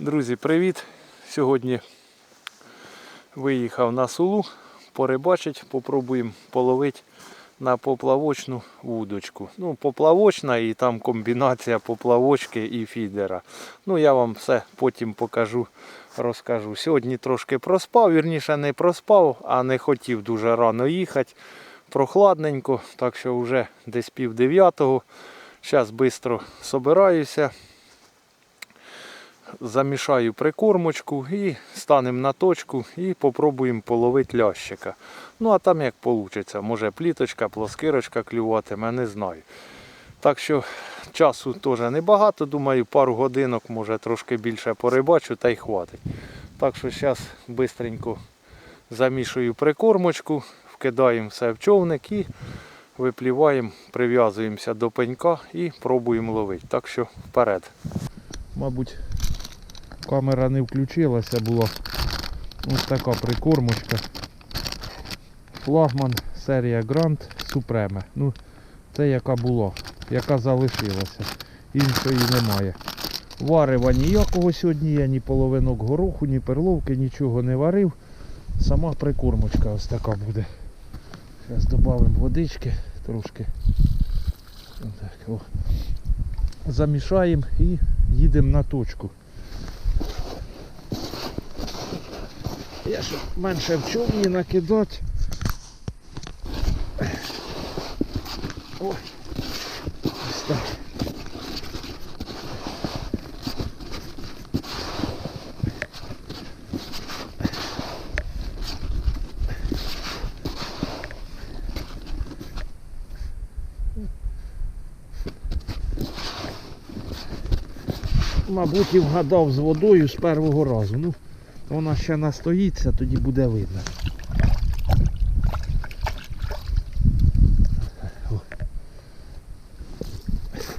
Друзі, привіт! Сьогодні виїхав на сулу порибачить, попробуємо половити на поплавочну вудочку. Ну, поплавочна і там комбінація поплавочки і фідера. Ну, я вам все потім покажу, розкажу. Сьогодні трошки проспав, вірніше не проспав, а не хотів дуже рано їхати. Прохладненько, так що вже десь пів дев'ятого. Зараз швидко собираюся замішаю прикормочку і станемо на точку і попробуємо половити лящика. Ну а там як вийде, може пліточка, плоскирочка клюватиме, не знаю. Так що часу теж небагато, думаю, пару годинок, може трошки більше порибачу та й хватить. Так що зараз швидко замішую прикормочку, вкидаємо все в човник і випліваємо, прив'язуємося до пенька і пробуємо ловити. Так що вперед. Мабуть, камера не включилася була. Ось така прикормочка. Флагман серія Grand Supreme. Ну, це яка була, яка залишилася. Іншої немає. Варива ніякого сьогодні я ні половинок гороху, ні перловки, нічого не варив. Сама прикормочка ось така буде. Зараз додамо водички трошки. Замішаємо і їдемо на точку. Я щоб менше в човні накидати. Ой. Ось так. Мабуть, і вгадав з водою з першого разу. Ну, вона ще настоїться, тоді буде видно.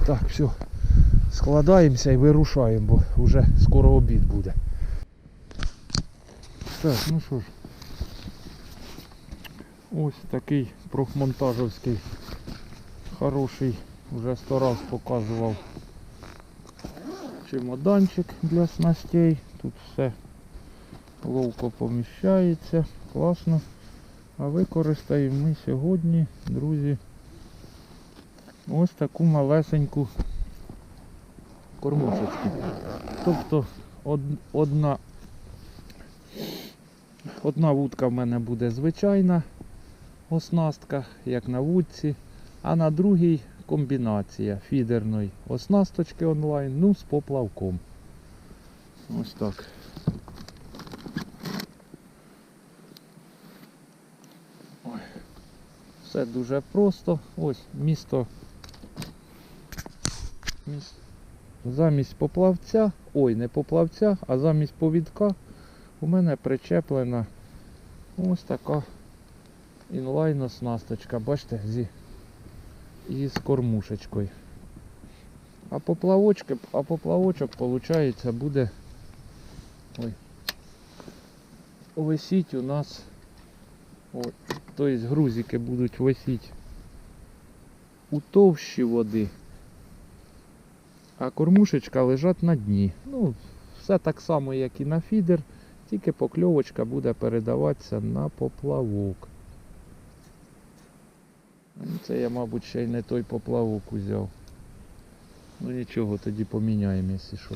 Так, все. Складаємося і вирушаємо, бо вже скоро обід буде. Так, ну що ж. Ось такий профмонтажовський хороший, вже сто раз показував чемоданчик для снастей. Тут все ловко поміщається, класно. А використаємо ми сьогодні, друзі, ось таку малесеньку кормушечку. Тобто одна, одна вудка в мене буде звичайна оснастка, як на вудці, а на другій комбінація фідерної оснасточки онлайн, ну з поплавком. Ось так. Все дуже просто. Ось місто. міс- Замість поплавця, ой, не поплавця, а замість повідка у мене причеплена ось така інлайн оснасточка. Бачите, зі із кормушечкою. А поплавочки, а поплавочок, виходить, буде ой, висіть у нас. Ой, тобто грузики будуть висіти у товщі води, а кормушечка лежать на дні. Ну, все так само, як і на фідер, тільки покльовочка буде передаватися на поплавок. Це я, мабуть, ще й не той поплавок узяв. Ну нічого, тоді поміняємо, якщо що.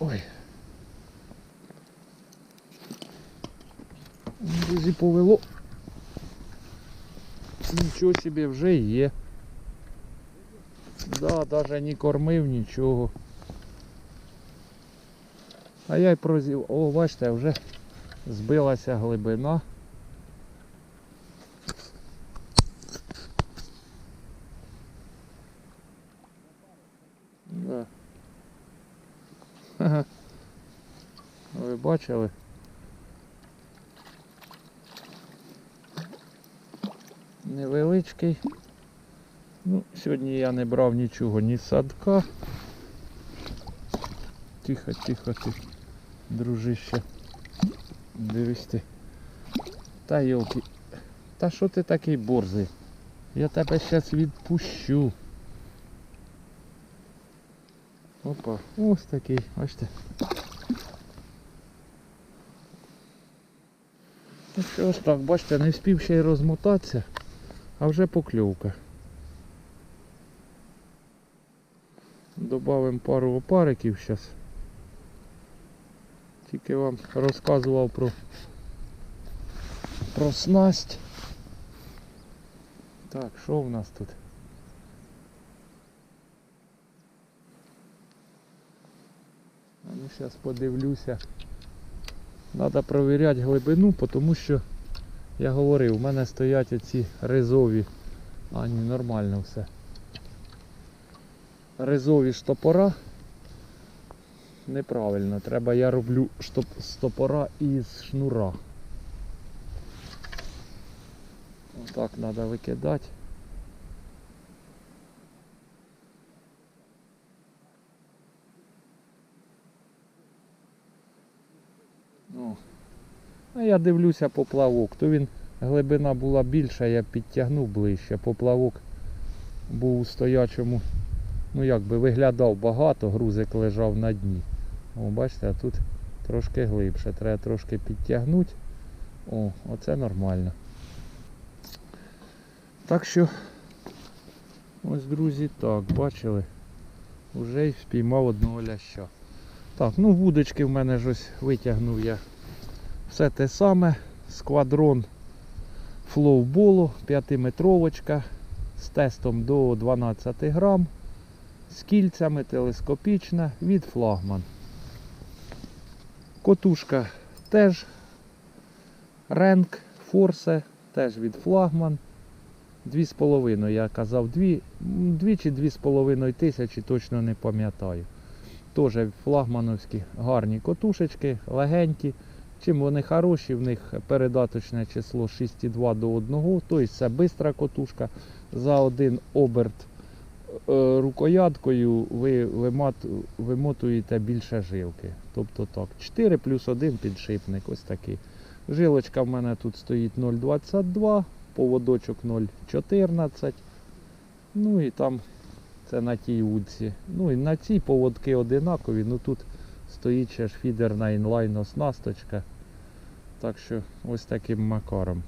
Ой. Друзі, повело. Нічого собі вже є. Да, навіть не кормив нічого. А я й прозів. О, бачите, вже збилася глибина. Да. Ага. Ви бачили? Невеличкий. Ну, сьогодні я не брав нічого, ні садка. Тихо, тихо, тихо, дружище. Дивись ти. Та йолки. Та що ти такий борзий? Я тебе зараз відпущу. Опа, ось такий, бачите. Ну що ж так, бачите, не встиг ще й розмотатися, а вже покльовка. Добавимо пару опариків зараз. Тільки вам розказував про, про снасть. Так, що в нас тут? Ну зараз подивлюся. Треба провіряти глибину, тому що я говорив, у мене стоять оці ризові. А ні, нормально все. Ризові штопора. Неправильно, треба я роблю штоп, стопора із шнура. Отак треба викидати. О. А я дивлюся поплавок. То він глибина була більша, я підтягнув ближче. Поплавок був у стоячому, ну як би виглядав багато, грузик лежав на дні. О, бачите, а тут трошки глибше. Треба трошки підтягнути. О, оце нормально. Так що, ось, друзі, так, бачили. Уже й спіймав одного ляща. Так, ну вудочки в мене ж ось витягнув я все те саме. Сквадрон флоуболу, 5-метровочка з тестом до 12 грам, з кільцями телескопічна від флагман. Котушка теж Ренк, Форсе, теж від флагман. 2,5, я казав 2, 2 чи 2,5 тисячі, точно не пам'ятаю. Теж флагмановські гарні котушечки, легенькі. Чим вони хороші, в них передаточне число 6,2 до 1, тобто це бистра котушка. За один оберт е, рукояткою ви вимотуєте більше жилки. Тобто так, 4 плюс 1 підшипник, ось такий. Жилочка в мене тут стоїть 0,22, поводочок 0,14. Ну і там це на тій вудці. Ну і на цій поводки одинакові, ну тут стоїть ще ж фідерна інлайн оснасточка. Так що ось таким макаром.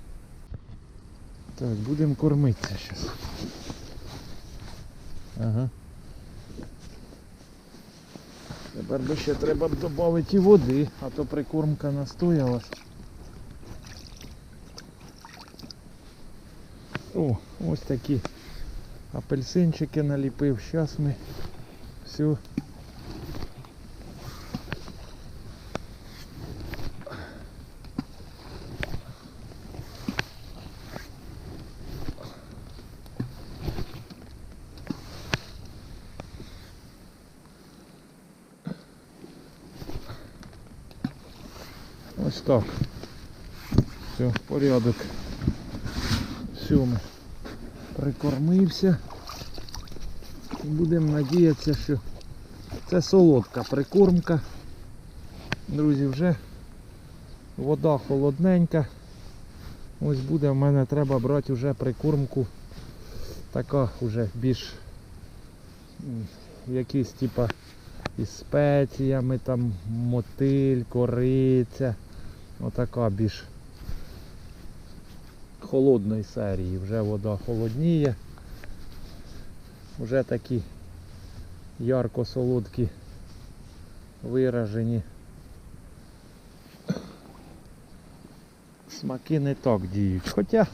Так, будемо кормитися зараз. Ага. Тепер би ще треба б додати і води, а то прикормка настоялась. О, ось такі апельсинчики наліпив. Зараз ми все Ось так. Все, порядок. Все, прикормився. Будемо надіятися, що це солодка прикормка. Друзі, вже вода холодненька. Ось буде в мене треба брати вже прикормку. Така вже більш якісь типа із спеціями, там мотиль, кориця. Отака більш холодної серії. Вже вода холодніє. Вже такі ярко солодкі виражені. Смаки не так діють. Хоча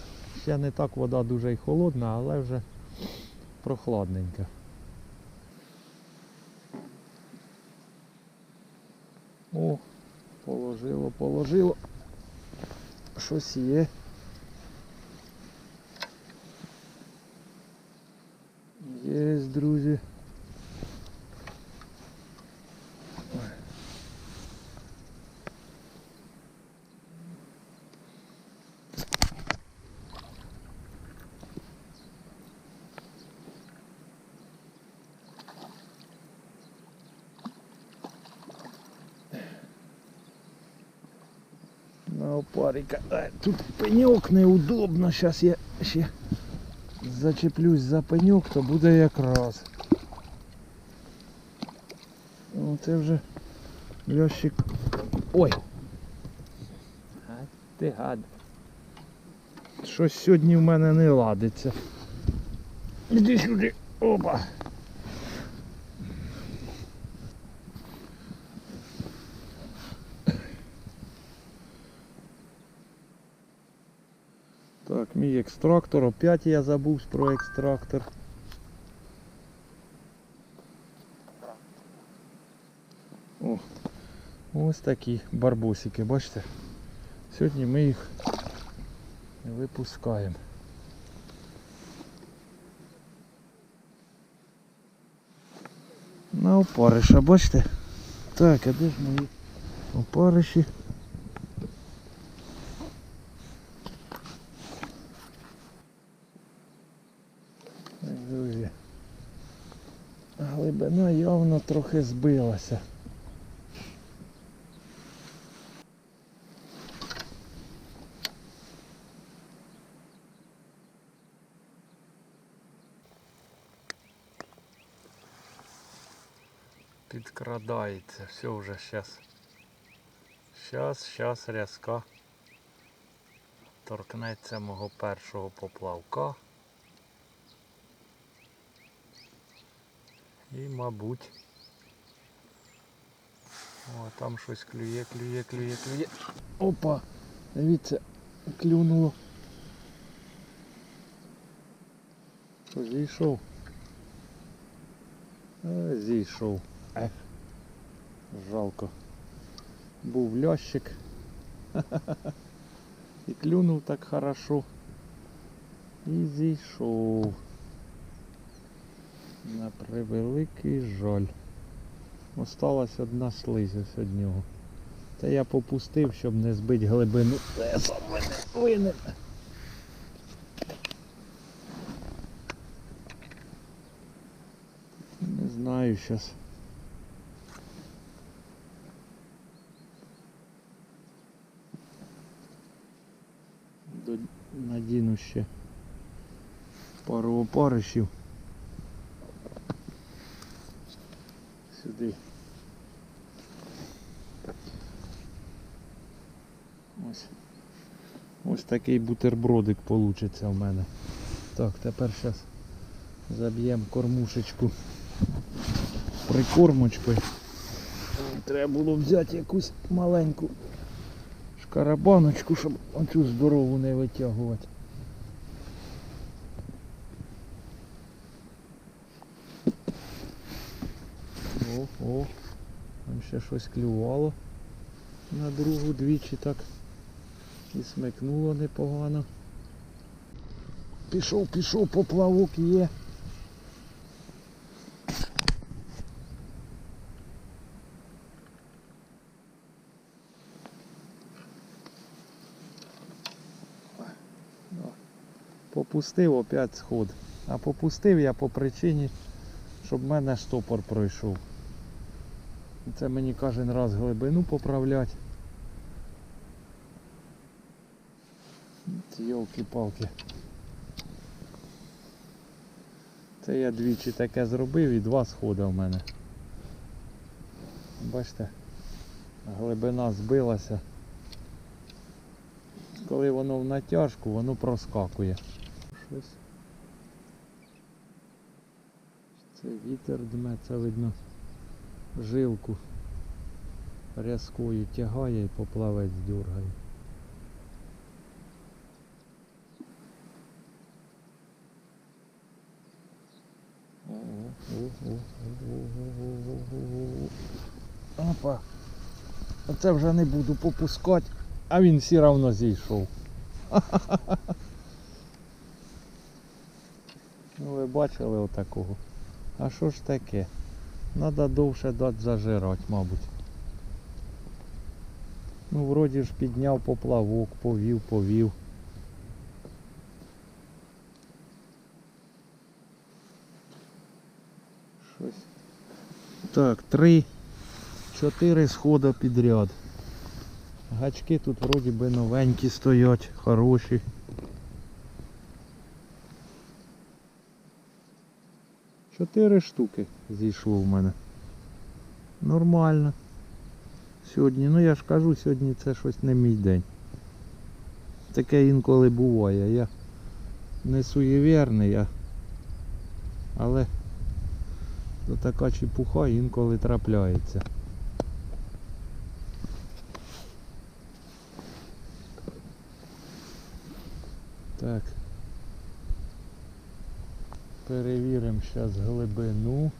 ще не так вода дуже й холодна, але вже прохладненька. О, положило, положило. Щось є. Друзі. Ай, Тут пеньок неудобно. Зараз я ще зачеплюсь за пеньок, то буде якраз. Це вже льощик. Ой! А ти гад. Щось сьогодні в мене не ладиться. Іди сюди. Опа. Так, мій екстрактор. Опять я забув про екстрактор. О, ось такі барбосики, бачите? Сьогодні ми їх випускаємо. На опариша, бачите? Так, а де ж мої опариші? Так, Друзі. Глибина явно трохи збилася. Підкрадається, все вже щас. Щас, щас рязка. Торкнеться мого першого поплавка. І, мабуть. О, там щось клює, клює, клює, клює. Опа! Дивіться, клюнуло. Зійшов? А, зійшов. Ех. Жалко. Був лящик. І клюнув так хорошо. І зійшов. На превеликий жаль. Осталась одна слизь ось від нього. Та я попустив, щоб не збити глибину. Та я сам винен. Не знаю зараз. Надіну ще пару опаришів. Сюди. Ось. Ось такий бутербродик получиться в мене. Так, тепер зараз заб'ємо кормушечку прикормочкою. Треба було взяти якусь маленьку шкарабаночку, щоб оцю здорову не витягувати. О, о, там ще щось клювало на другу двічі так. І смикнуло непогано. Пішов, пішов, поплавок є. Попустив опять сход. А попустив я по причині, щоб в мене штопор пройшов. Це мені кожен раз глибину поправлять. Йолки-палки. Це я двічі таке зробив і два сходи в мене. Бачите, глибина збилася. Коли воно в натяжку, воно проскакує. Щось. Це вітер дме, це видно жилку рязкою тягає і поплавець дергає. Опа. Оце вже не буду попускати, а він все равно зійшов. Ну ви бачили отакого. А що ж таке? Надо довше дати зажирати, мабуть. Ну, вроді ж підняв поплавок, повів, повів. Щось. Так, три, чотири схода підряд. Гачки тут вроді би новенькі стоять, хороші. Чотири штуки зійшло в мене. Нормально. Сьогодні, ну я ж кажу, сьогодні це щось не мій день. Таке інколи буває. Я не суєвірний, а... але то така чепуха інколи трапляється. Так. Перевіримо зараз глибину.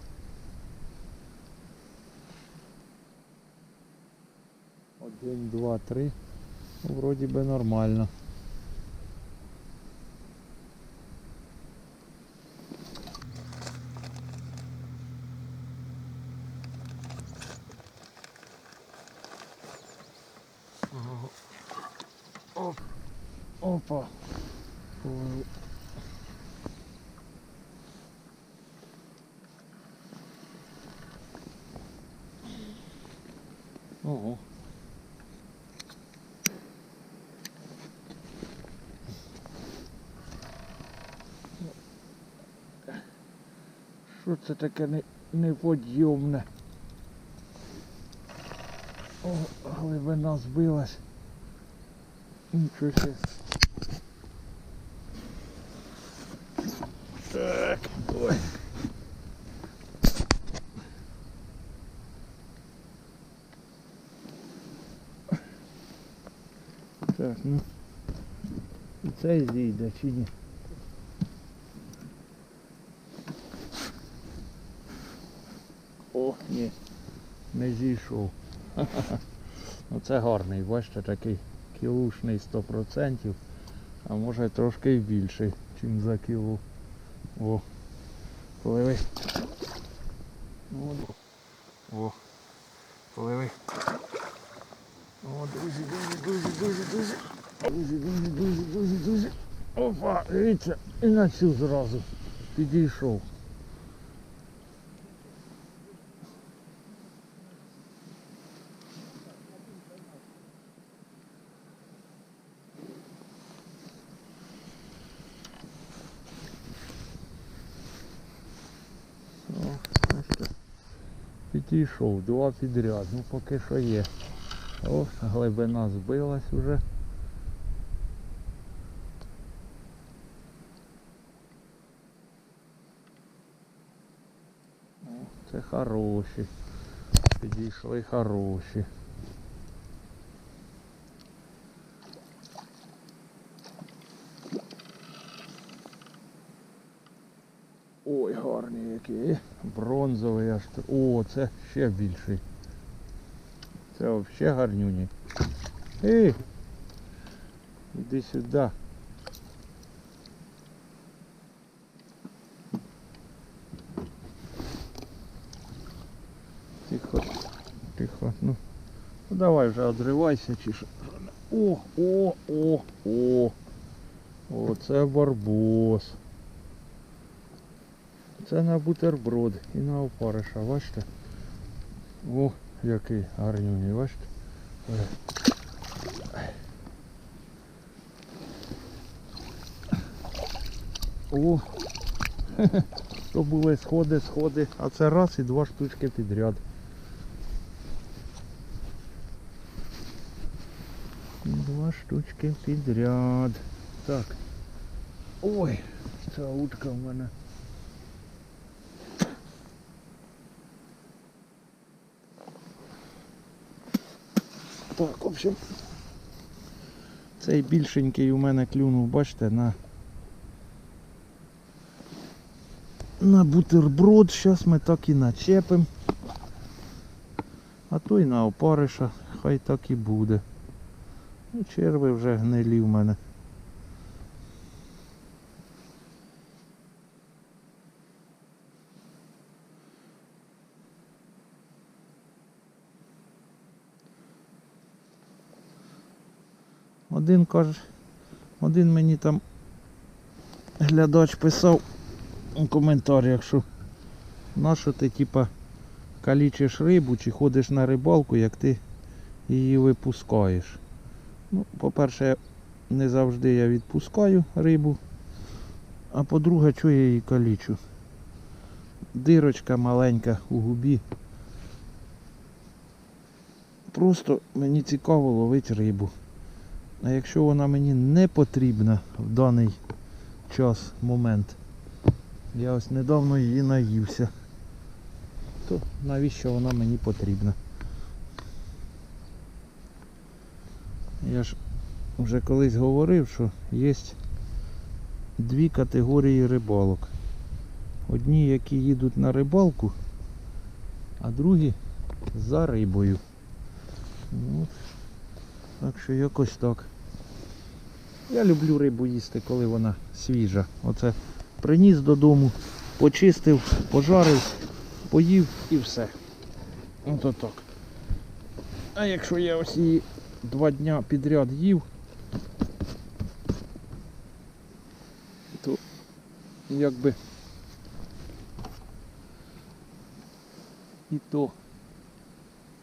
Один, два, три. Ну, вроді би нормально. Оп. Опа. Ого. Що це таке не, неподйомне? О, глибина збилась. Нічого себе. Так, ой. Так, ну. І цей зійде чи ні? О, ні. Не зійшов. Оце гарний, бачите, такий кілушний 100%, а може трошки й більший, ніж за кіло. О, пливи. О, пливи. О, друзі, друзі, друзі, друзі, друзі. Друзі, друзі, друзі, друзі, друзі. Опа, дивіться, і на зразу підійшов. Підійшов, два підряд, ну поки що є. О, глибина збилась уже. Хороші. Підійшли хороші. Ой, гарні які. Бронзовий аж. О, це ще більший. Це взагалі гарнюні. Ей! Іди сюди. Тихо, тихо, ну. Ну давай вже одривайся чи що. О, о, о, о. Оце барбос. Це на бутерброд і на опариша, бачите? О, який гарнюний, бачите? Е. О! То були сходи, сходи, а це раз і два штучки підряд. Два штучки підряд. Так. Ой, ця утка в мене. Так, в общем, цей більшенький у мене клюнув, бачите, на на бутерброд. Зараз ми так і начепимо. А то й на опариша, хай так і буде. Ну, черви вже гнилі в мене. Один каже, один мені там глядач писав у коментарях, що нащо ти типа калічиш рибу чи ходиш на рибалку, як ти її випускаєш. Ну, по-перше, не завжди я відпускаю рибу, а по-друге, що я її калічу. Дирочка маленька у губі. просто мені цікаво ловити рибу. А якщо вона мені не потрібна в даний час, момент, я ось недавно її наївся, то навіщо вона мені потрібна? Я ж вже колись говорив, що є дві категорії рибалок. Одні, які їдуть на рибалку, а другі за рибою. Ну, так що якось так. Я люблю рибу їсти, коли вона свіжа. Оце приніс додому, почистив, пожарив, поїв і все. Ото так. А якщо я ось її два дня підряд їв, то якби і то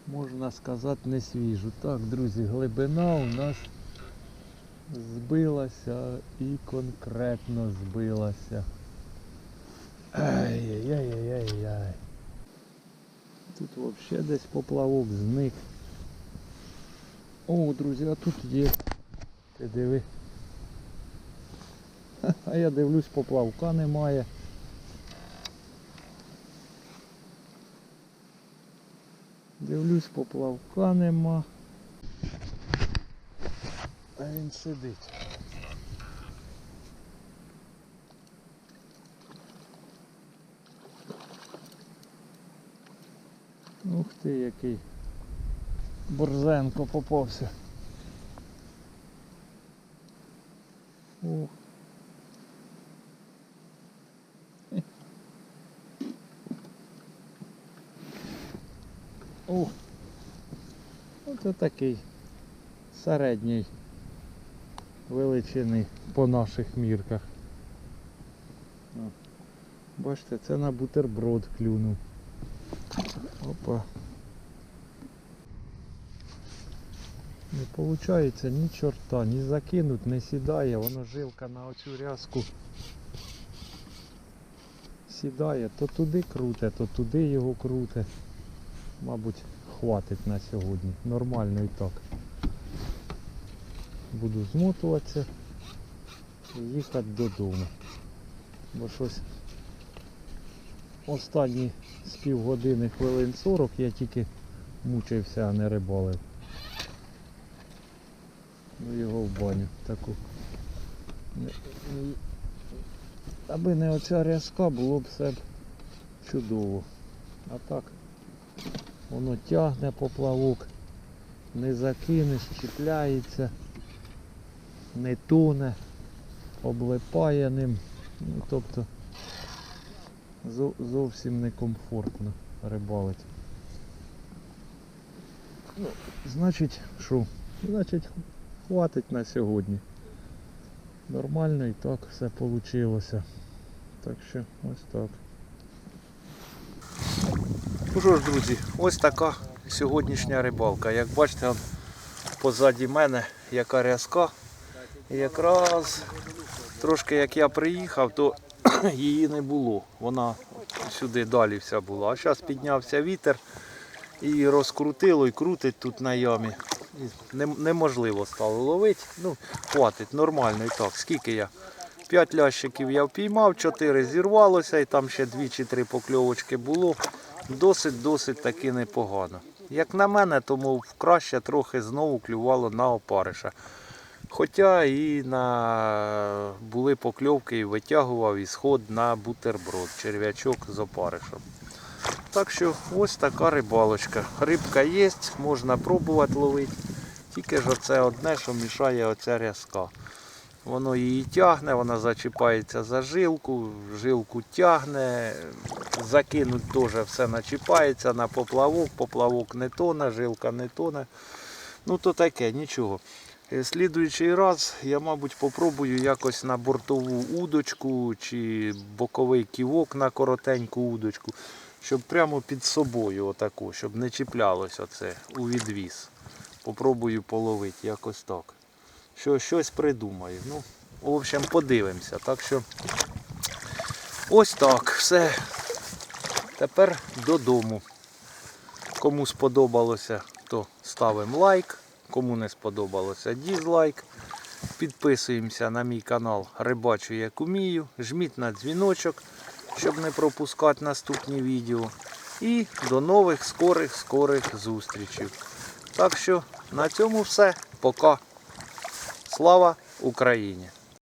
можна сказати не свіжу. Так, друзі, глибина у нас збилася і конкретно збилася. Ай-яй-яй-яй-яй. Тут взагалі десь поплавок зник. О, друзі, а тут є. Ти диви. А я дивлюсь, поплавка немає. Дивлюсь, поплавка нема. А він сидить. Ух ти, який борзенко попався. Ух. Ух. Оце такий середній величини по наших мірках. Бачите, це на бутерброд клюнув. Опа. Не виходить ні чорта, ні закинуть, не сідає, воно жилка на оцю рязку сідає, то туди круте, то туди його круте. Мабуть, хватить на сьогодні. Нормально і так. Буду змотуватися і їхати додому. Бо щось останні з півгодини хвилин 40 я тільки мучився, а не рибалив. Ну його в баню таку. Аби не оця рязка, було б все чудово. А так воно тягне поплавок, не закинеш, чіпляється, не тоне, облипає ним. Ну, тобто зовсім некомфортно рибалить. Ну, значить, що? Значить, хватить на сьогодні. Нормально і так все вийшло. Так що ось так. Ну що ж, друзі, ось така сьогоднішня рибалка. Як бачите, позаді мене яка рязка. І якраз трошки як я приїхав, то її не було. Вона сюди далі вся була. А зараз піднявся вітер і розкрутило і крутить тут на ямі. Неможливо стало ловити. Ну, хватить, нормально і так. Скільки я? П'ять лящиків я впіймав, чотири зірвалося і там ще дві чи три покльовочки було. Досить-досить таки непогано. Як на мене, тому краще трохи знову клювало на опариша. Хоча і на були покльовки і витягував і сход на бутерброд, черв'ячок з опаришем. Так що ось така рибалочка. Рибка є, можна пробувати ловити. Тільки ж оце одне, що мішає оця рязка. Воно її тягне, вона зачіпається за жилку, жилку тягне, закинуть теж все начіпається на поплавок, поплавок не тоне, жилка не тоне. Ну то таке, нічого. Е, Слідуючий раз я, мабуть, попробую якось на бортову удочку чи боковий ківок на коротеньку удочку, щоб прямо під собою отаку, щоб не чіплялося це у відвіз. Попробую половити якось так. Що, щось придумаю. Ну, в общем, подивимося. Так що ось так, все. Тепер додому. Кому сподобалося, то ставимо лайк. Кому не сподобалося, дізлайк. Підписуємося на мій канал Рибачу як умію. Жміть на дзвіночок, щоб не пропускати наступні відео. І до нових скорих скорих зустрічей. Так що на цьому все. Пока. Слава Україні!